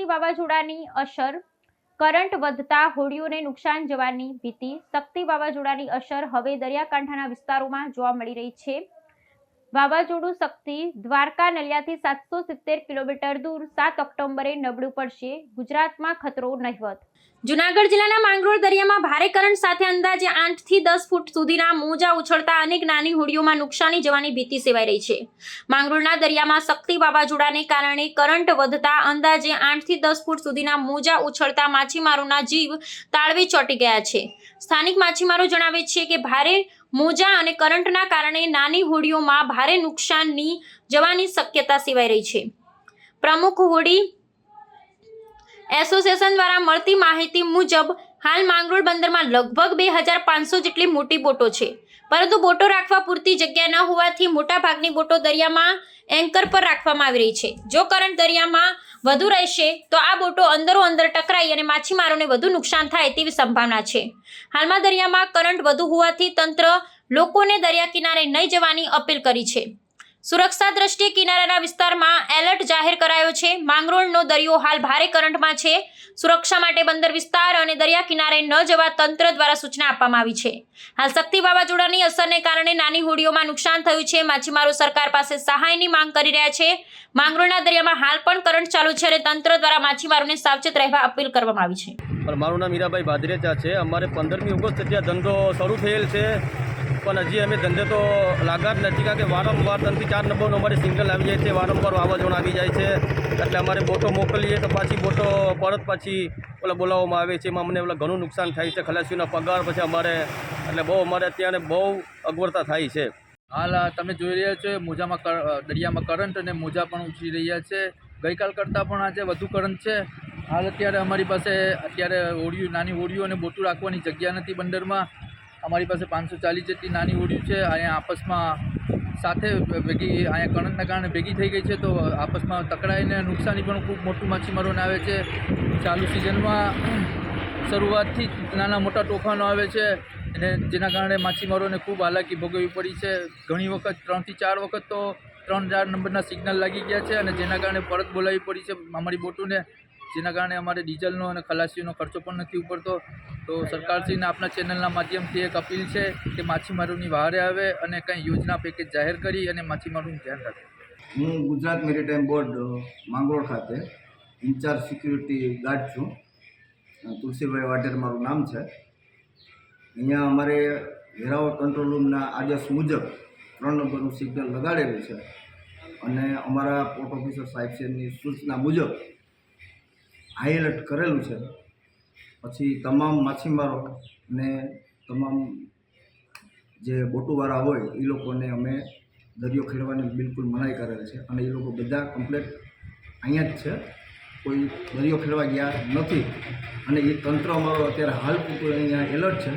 શક્તિ વાવાઝોડાની અસર, કરંટ વધતા હોડીઓને નુકસાન જવાની ભીતિ શક્તિ વાવાઝોડાની અસર હવે દરિયાકાંઠાના વિસ્તારોમાં જોવા મળી રહી છે. વાવાઝોડું શક્તિ દ્વારકા નલિયાથી સાતસો સિત્તેર કિલોમીટર દૂર સાત ઓક્ટોબરે નબળું પડશે. ગુજરાતમાં ખતરો નહિવત. જુનાગઢ જિલ્લાના માંગરોળ દરિયામાં ભારે કરંટ સાથે અંદાજે આઠથી દસ ફૂટ સુધીના મોજા ઉછળતા અનેક નાની હોડીઓમાં નુકસાની જવાની ભીતિ સેવાઈ રહી છે. માંગરોળના દરિયામાં શક્તિ વાવાઝોડાને કારણે કરંટ વધતા અંદાજે આઠથી દસ ફૂટ સુધીના મોજા ઉછળતા માછીમારોના જીવ તાળવે ચોંટી ગયા છે. સ્થાનિક માછીમારો જણાવે છે કે ભારે મોજા અને કરંટના કારણે નાની હોડીઓમાં ભારે નુકસાનની જવાની શક્યતા સિવાય રહી છે. પ્રમુખ હોડી એસોસિએશન દ્વારા મળતી માહિતી મુજબ હાલ માંગરોળ બંદરમાં લગભગ બે હજાર પાંચસો જેટલી મોટી બોટો છે. પરંતુ બોટો રાખવા પૂરતી જગ્યા ન હોવાથી મોટાભાગની બોટો દરિયામાં એન્કર પર રાખવામાં આવી રહી છે. જો કરંટ દરિયામાં વધુ રહેશે, તો આ બોટો અંદરો અંદર ટકરાઈ અને માછીમારોને વધુ નુકસાન થાય તેવી સંભાવના છે. હાલમાં દરિયામાં કરંટ વધુ હોવાથી તંત્ર લોકોને દરિયા કિનારે નહીં જવાની અપીલ કરી છે. સુરક્ષા દ્રષ્ટિએ કિનારાના વિસ્તારમાં એલર્ટ જાહેર કરાયો છે. માંગરોળનો દરિયો હાલ ભારે કરંટમાં છે. સુરક્ષા માટે બંદર વિસ્તાર અને દરિયા કિનારે ન જવા તંત્ર દ્વારા સૂચના આપવામાં આવી છે. હાલ શક્તિ વાવાઝોડાની અસરને કારણે નાની હોડીઓમાં નુકસાન થયું છે. માછીમારો સરકાર પાસે સહાયની માંગ કરી રહ્યા છે. માંગરોળના દરિયામાં હાલ પણ કરંટ ચાલુ છે અને તંત્ર દ્વારા માછીમારોને સાવચેત રહેવા અપીલ કરવામાં આવી છે. મારું નામ મીરાભાઈ ભાદરેચા છે. અમારે પંદરમી ઓગસ્ટ ત્યાં ધંધો શરૂ થયેલ છે. પણ હજી અમે ધંધે તો લાગત નથી, કારણ કે વારંવાર ત્રણથી ચાર નંબરનો અમારે સિંગલ આવી જાય છે, વારંવાર વાવાઝોડું આવી જાય છે. એટલે અમારે બોટો મોકલીએ તો પાછી બોટો પરત પાછી ઓલા બોલાવવામાં આવે છે, એમાં અમને ઓલા ઘણું નુકસાન થાય છે, ખલાસીઓના પગાર પછી અમારે, એટલે બહુ અમારે અત્યારે બહુ અગવડતા થાય છે. હાલ તમે જોઈ રહ્યા છો મોજામાં દરિયામાં કરંટ અને મોજા પણ ઉછળી રહ્યા છે. ગઈકાલ કરતાં પણ આજે વધુ કરંટ છે. હાલ અત્યારે અમારી પાસે, અત્યારે હોડીઓ નાની હોડીઓ અને બોટું રાખવાની જગ્યા નથી બંદરમાં. અમારી પાસે પાંચસો ચાલીસ જેટલી નાની હોડીઓ છે. અહીંયા આપસમાં સાથે ભેગી, અહીંયા કણકના કારણે ભેગી થઈ ગઈ છે. તો આપસમાં તકડાઈને નુકસાની પણ ખૂબ મોટું માછીમારોને આવે છે. ચાલુ સિઝનમાં શરૂઆતથી નાના મોટા તોફાનો આવે છે અને જેના કારણે માછીમારોને ખૂબ હાલાકી ભોગવવી પડી છે. ઘણી વખત ત્રણથી ચાર વખત તો ત્રણ ચાર નંબરના સિગ્નલ લાગી ગયા છે અને જેના કારણે પરત બોલાવવી પડી છે અમારી બોટોને. જેના કારણે અમારે ડીઝલનો અને ખલાસીનો ખર્ચો પણ નથી ઉપડતો. તો સરકારશ્રીને આપણા ચેનલના માધ્યમથી એક અપીલ છે કે માછીમારોની વહારે આવે અને કંઈ યોજના પેકેજ જાહેર કરી અને માછીમારોનું ધ્યાન રાખે. હું ગુજરાત મેરીટાઈમ બોર્ડ માંગરોળ ખાતે ઇન્ચાર્જ સિક્યુરિટી ગાર્ડ છું. તુલસીભાઈ વાઢેર મારું નામ છે. અહીંયા અમારે વેરાવળ કંટ્રોલ રૂમના આદેશ મુજબ ત્રણ નંબરનું સિગ્નલ લગાડેલું છે. અને અમારા પોર્ટ ઓફિસર સાહેબ સાહેબની સૂચના મુજબ હાઈ એલર્ટ કરેલું છે. પછી તમામ માછીમારો ને તમામ જે બોટુવાળા હોય એ લોકોને અમે દરિયો ખેડવાની બિલકુલ મનાઈ કરેલ છે. અને એ લોકો બધા કમ્પ્લેટ અહીંયા જ છે. કોઈ દરિયો ખેડવા ગયા નથી. અને એ તંત્ર અમારો અત્યારે હાલ પૂરતું અહીંયા એલર્ટ છે.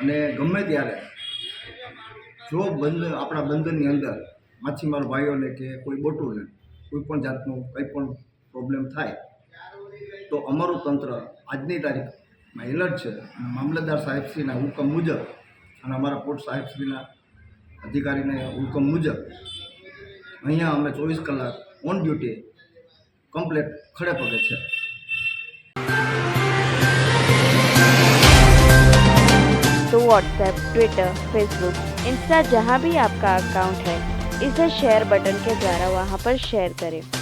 અને ગમે ત્યારે જો બંદર આપણા બંદરની અંદર માછીમાર, ભાઈઓને કે કોઈ બોટુને, કોઈ પણ જાતનું કંઈ પણ પ્રોબ્લેમ થાય તો અમારું તંત્ર આજની તારીખમાં એલર્ટ છે અને મામલતદાર સાહેબશ્રીના હુકમ મુજબ અને અમારા પોર્ટ સાહેબશ્રીના અધિકારીને હુકમ મુજબ અહીંયા અમે ચોવીસ કલાક ઓન ડ્યુટી કમ્પ્લેટ ખડે પગે છે तो व्हाट्सएप ट्विटर फेसबुक इंस्टा जहाँ भी आपका अकाउंट है इसे शेयर बटन के द्वारा वहाँ पर शेयर करें